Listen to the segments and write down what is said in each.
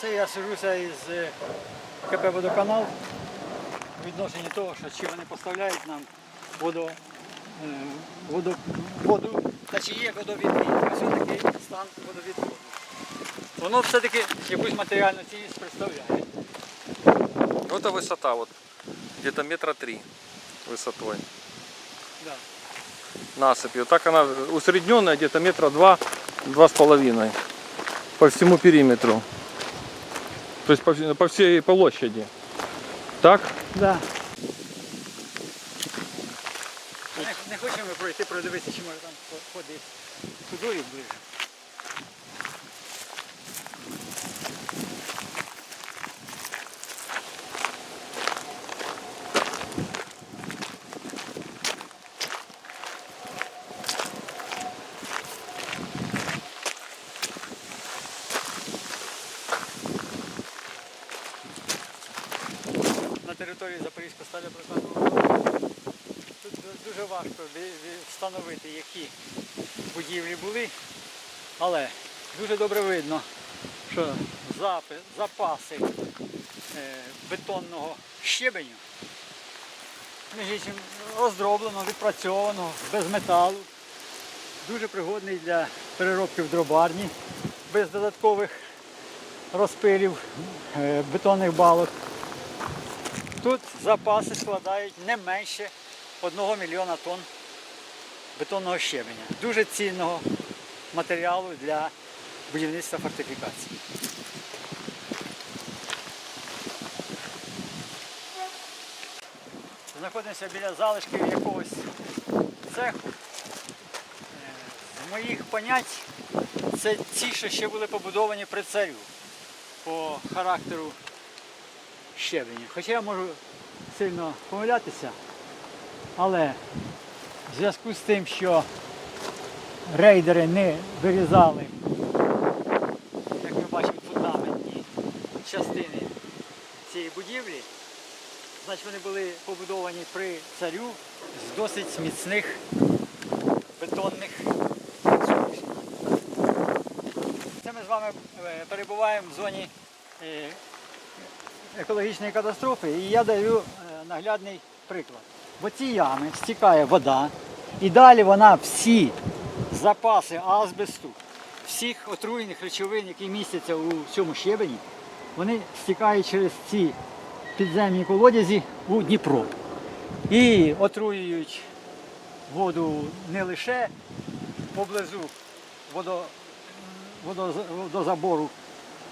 Це я сижуся із е, КП «Водоканал» у відношенні того, що чи вони поставляють нам водо, е, воду, воду та чи є водовідвід. Ось такий стан водовідводу. Воно все-таки якусь матеріальну цінність представляє. Ну, это высота вот, где-то метра три высотой Да. насыпи. Вот так она усредненная, где-то метра два, два с половиной по всему периметру. То есть по, по всей площади. Так? Да. Не, не хочемо пройти, продивитися, чи може там ходити тудою ближче. Території Запорізького сталепрокату. Тут дуже важко встановити, які будівлі були, але дуже добре видно, що запаси е, бетонного щебеню, роздроблено, відпрацьовано, без металу, дуже пригодний для переробки в дробарні, без додаткових розпилів е, бетонних балок. Тут запаси складають не менше 1 мільйона тонн бетонного щебеня. Дуже цінного матеріалу для будівництва фортифікацій. Знаходимося біля залишків якогось цеху. Е, З моїх понять це ті, що ще були побудовані при царю по характеру щебені. Хоча я можу сильно помилятися, але в зв'язку з тим, що рейдери не вирізали, як ми бачимо, фундаментні частини цієї будівлі, значить вони були побудовані при царю з досить міцних бетонних. Це ми з вами е, перебуваємо в зоні е, екологічної катастрофи, і я даю е, наглядний приклад. В оці ями стікає вода, і далі вона всі запаси азбесту, всіх отруєних речовин, які містяться у цьому щебені, вони стікають через ці підземні колодязі у Дніпро. І отруюють воду не лише поблизу водо, водо, водозабору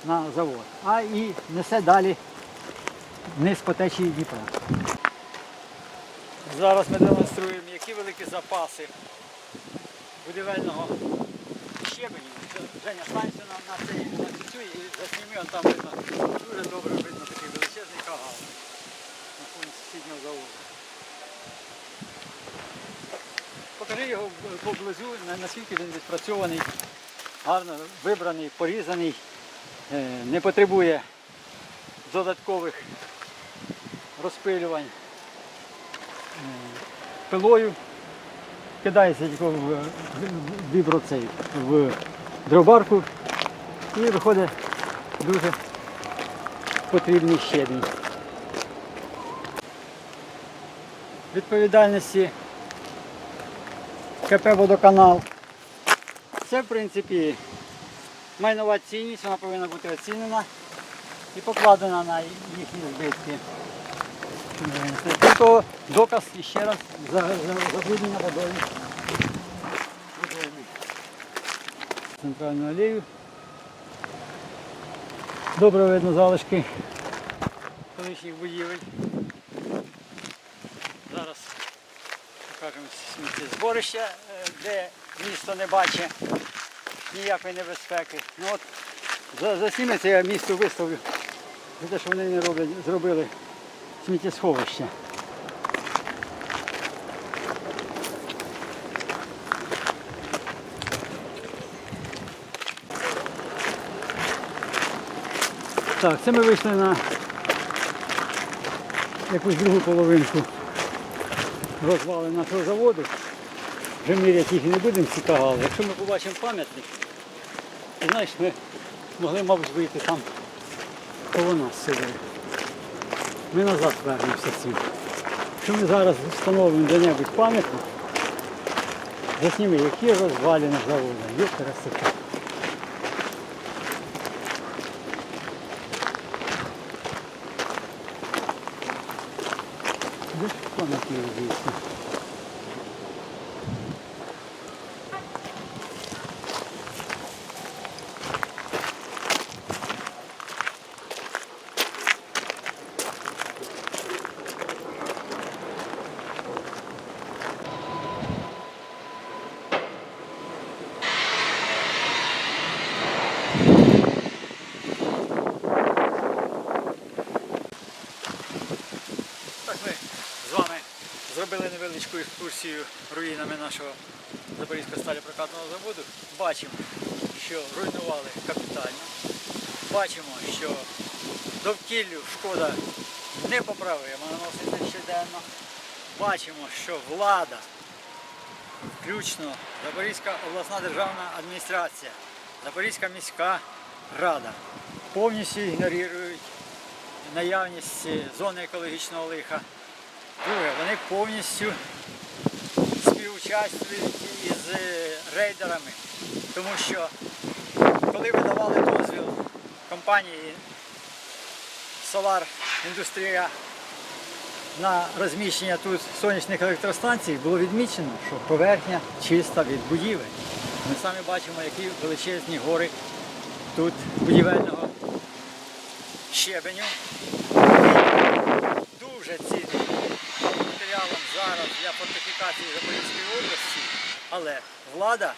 на завод, а і несе далі вниз по течії Дніпра. Зараз ми демонструємо, які великі запаси будівельного щебеню. Женя, станься на, на цей на цю і засніми, он там видно, дуже добре видно такий величезний кагал на фоні сусіднього заводу. Покажи його поблизу, наскільки він відпрацьований, гарно вибраний, порізаний, е, не потребує додаткових розпилювань е, пилою. Кидається тільки в вібро цей, в дробарку і виходить дуже потрібний щебінь. Відповідальності КП Водоканал. Це в принципі майнова цінність, вона повинна бути оцінена і покладена на їхні збитки. Того, доказ ще раз за, за забруднення водою. Центральну алею. Добре видно залишки колишніх будівель. Зараз покажемо сміттєзборище, е, де місто не бачить ніякої небезпеки. Ну от за, за цими це я місто виставлю те, що вони не роблять, зробили сміттєсховище. Так, це ми вийшли на якусь другу половинку розвали нашого заводу. Вже міряти їх не будемо цікаво. Якщо ми побачимо пам'ятник, то знаєш, ми могли, мабуть, вийти там коло нас сидить. Ми назад вернемося цим. Якщо ми зараз встановимо де-небудь пам'ятник, засніми, які розвалені заводи, Є красота. Де ж пам'ятник звідси? Так ми з вами зробили невеличку екскурсію руїнами нашого Запорізького сталіпрокатного заводу. Бачимо, що руйнували капітально. Бачимо, що довкіллю шкода непоправима наноситься щоденно. Бачимо, що влада, включно Запорізька обласна державна адміністрація, Запорізька міська рада повністю ігнорують наявність зони екологічного лиха. Друге, вони повністю співучаствують із е, рейдерами, тому що коли видавали дозвіл компанії Solar Індустрія на розміщення тут сонячних електростанцій, було відмічено, що поверхня чиста від будівель. Ми самі бачимо, які величезні гори тут будівельного щебеню. Дуже цінним матеріалом зараз для фортифікації Запорізької області, але влада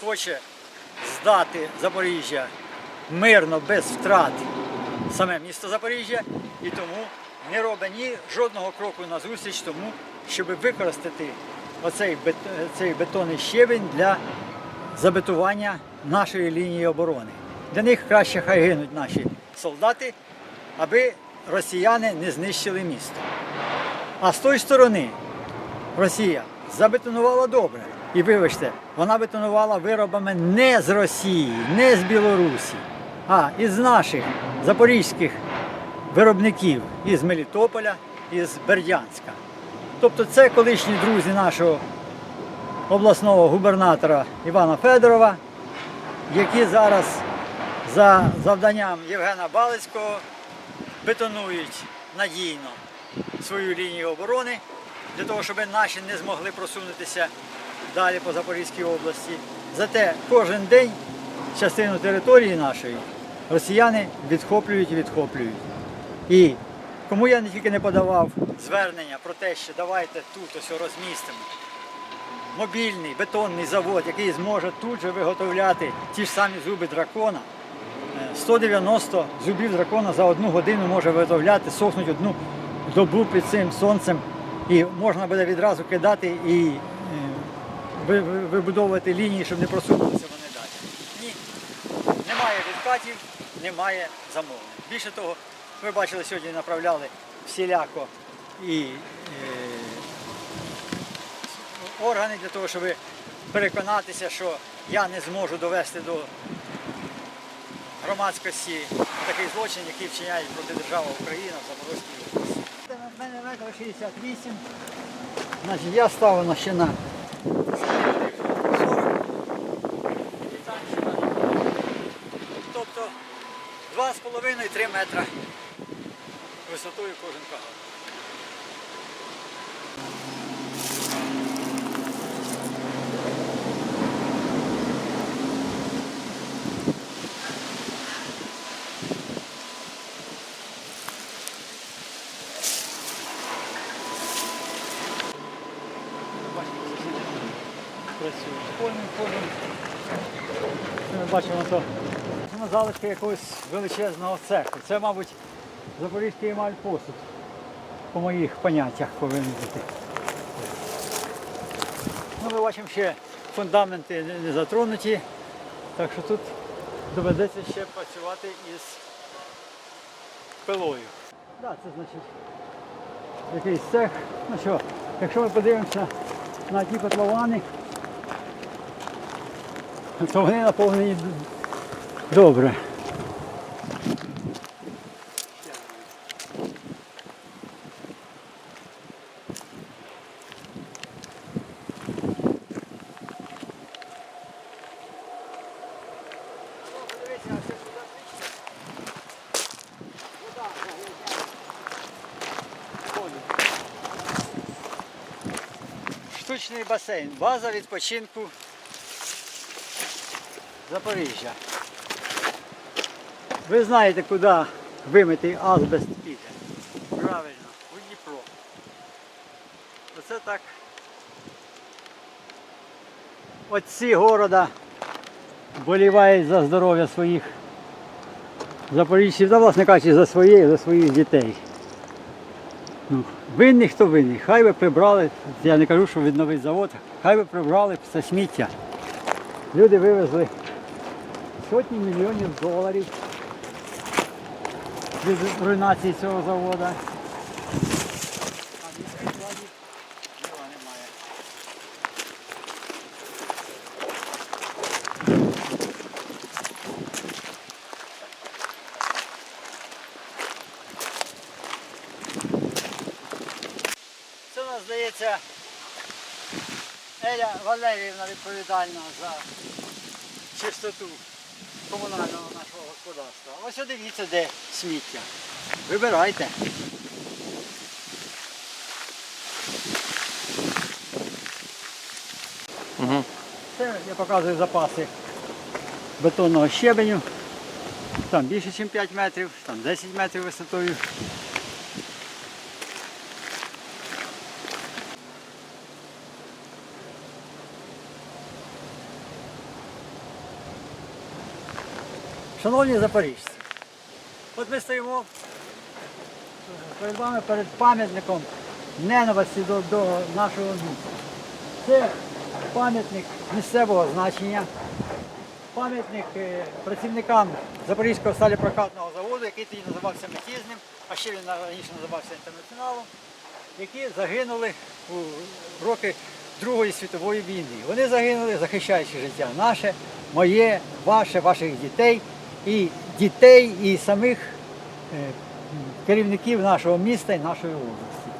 хоче здати Запоріжжя мирно, без втрат саме місто Запоріжжя і тому не робить ні жодного кроку назустріч тому, щоб використати оцей бет- цей бетонний щебень для забетування нашої лінії оборони. Для них краще хай гинуть наші солдати, аби росіяни не знищили місто. А з тої сторони Росія забетонувала добре. І вибачте, вона бетонувала виробами не з Росії, не з Білорусі, а із наших запорізьких виробників із Мелітополя, із Бердянська. Тобто це колишні друзі нашого обласного губернатора Івана Федорова, які зараз за завданням Євгена Балицького бетонують надійно свою лінію оборони для того, щоб наші не змогли просунутися далі по Запорізькій області. Зате кожен день частину території нашої росіяни відхоплюють і відхоплюють. І кому я не тільки не подавав звернення про те, що давайте тут ось розмістимо мобільний бетонний завод, який зможе тут же виготовляти ті ж самі зуби дракона. Е, 190 зубів дракона за одну годину може виготовляти, сохнуть одну добу під цим сонцем. І можна буде відразу кидати і е, ви- ви- вибудовувати лінії, щоб не просунулися вони далі. Ні, немає відкатів, немає замовлень. Більше того, ви бачили, сьогодні направляли всіляко і е, органи для того, щоб переконатися, що я не зможу довести до громадськості такий злочин, який вчиняють проти держави Україна в Запорозькій метр 68. Значить, я ще на 40. Ще на- Тобто 2,5-3 метра висотою кожен каган. Бачимо, сусіди ходом. Ми бачимо то на залишки якогось величезного цеху. Це, мабуть, запорізький емаль посуд. По моїх поняттях повинен бути. Ну, ми бачимо ще фундаменти не- затронуті, так що тут доведеться ще працювати із пилою. Так, це значить якийсь цех. Ну що, якщо ми подивимося на ті котловани, то вони наповнені добре. Штучний басейн, база відпочинку. Запоріжжя. Ви знаєте, куди вимитий азбест піде. Правильно, у Дніпро. Оце так. Отці города болівають за здоров'я своїх запоріжців, та власне кажучи, за своє і за своїх дітей. Ну, винний хто винний. Хай би прибрали, я не кажу, що відновить завод, хай би прибрали все сміття. Люди вивезли сотні мільйонів доларів від руйнації цього заводу. Це нас здається Еля Валеріївна відповідальна за чистоту комунального нашого господарства. Ось дивіться, де сміття. Вибирайте. Угу. Це я показую запаси бетонного щебеню. Там більше, ніж 5 метрів, там 10 метрів висотою. Шановні запоріжці, от ми стоїмо перед вами перед пам'ятником ненависті до, до нашого міста. Це пам'ятник місцевого значення, пам'ятник е, працівникам Запорізького сталіпрокатного заводу, який тоді називався Метізним, а ще він раніше називався інтернаціоналом, які загинули у роки Другої світової війни. Вони загинули, захищаючи життя наше, моє, ваше, ваших дітей і дітей, і самих е, керівників нашого міста і нашої області.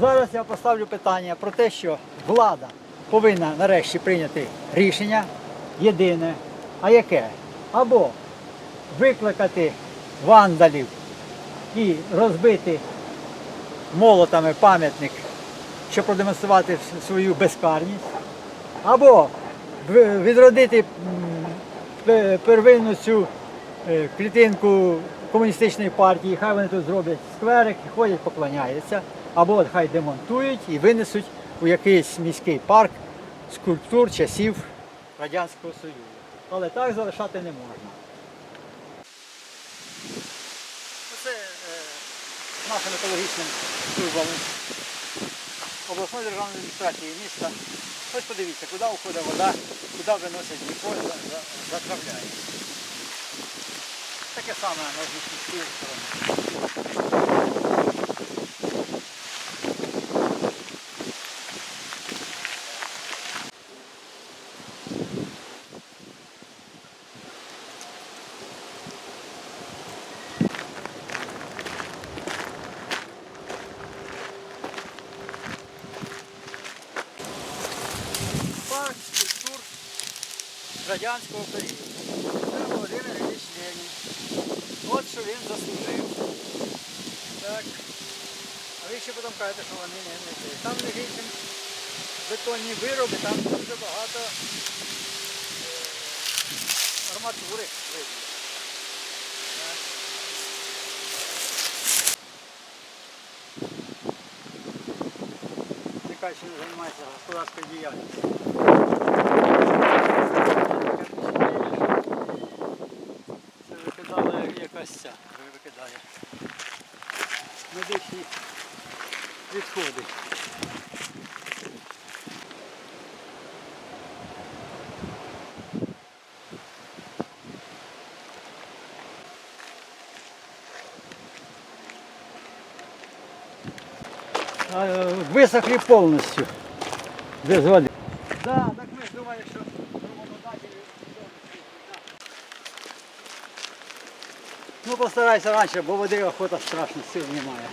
Зараз я поставлю питання про те, що влада повинна нарешті прийняти рішення єдине, а яке? Або викликати вандалів і розбити молотами пам'ятник, щоб продемонструвати свою безкарність, або відродити первинну цю клітинку комуністичної партії, хай вони тут зроблять скверик, ходять, поклоняються, або от хай демонтують і винесуть у якийсь міський парк скульптур часів Радянського Союзу. Але так залишати не можна. Це е, нашим екологічним службам обласної державної адміністрації міста. Ось подивіться, куди уходить вода, куди виносять Дніпро, за- за- затравляє. Таке саме на Дніпрській стороні. Парк радянського періоду. Це Володимир Ілліч Ленін. От що він заслужив. Так. Потім кажете, що вони не, не. Там лежить бетонні вироби, там дуже багато е, арматури видно. Так. Яка не займається господарською діяльністю. Це викидала якась ця, викидає. Медичні відходи. А, е, Висохли повністю. Без води. Да, так ми ж думали, що рекомендателі Ну постарайся раніше, бо води охота страшно, сил немає.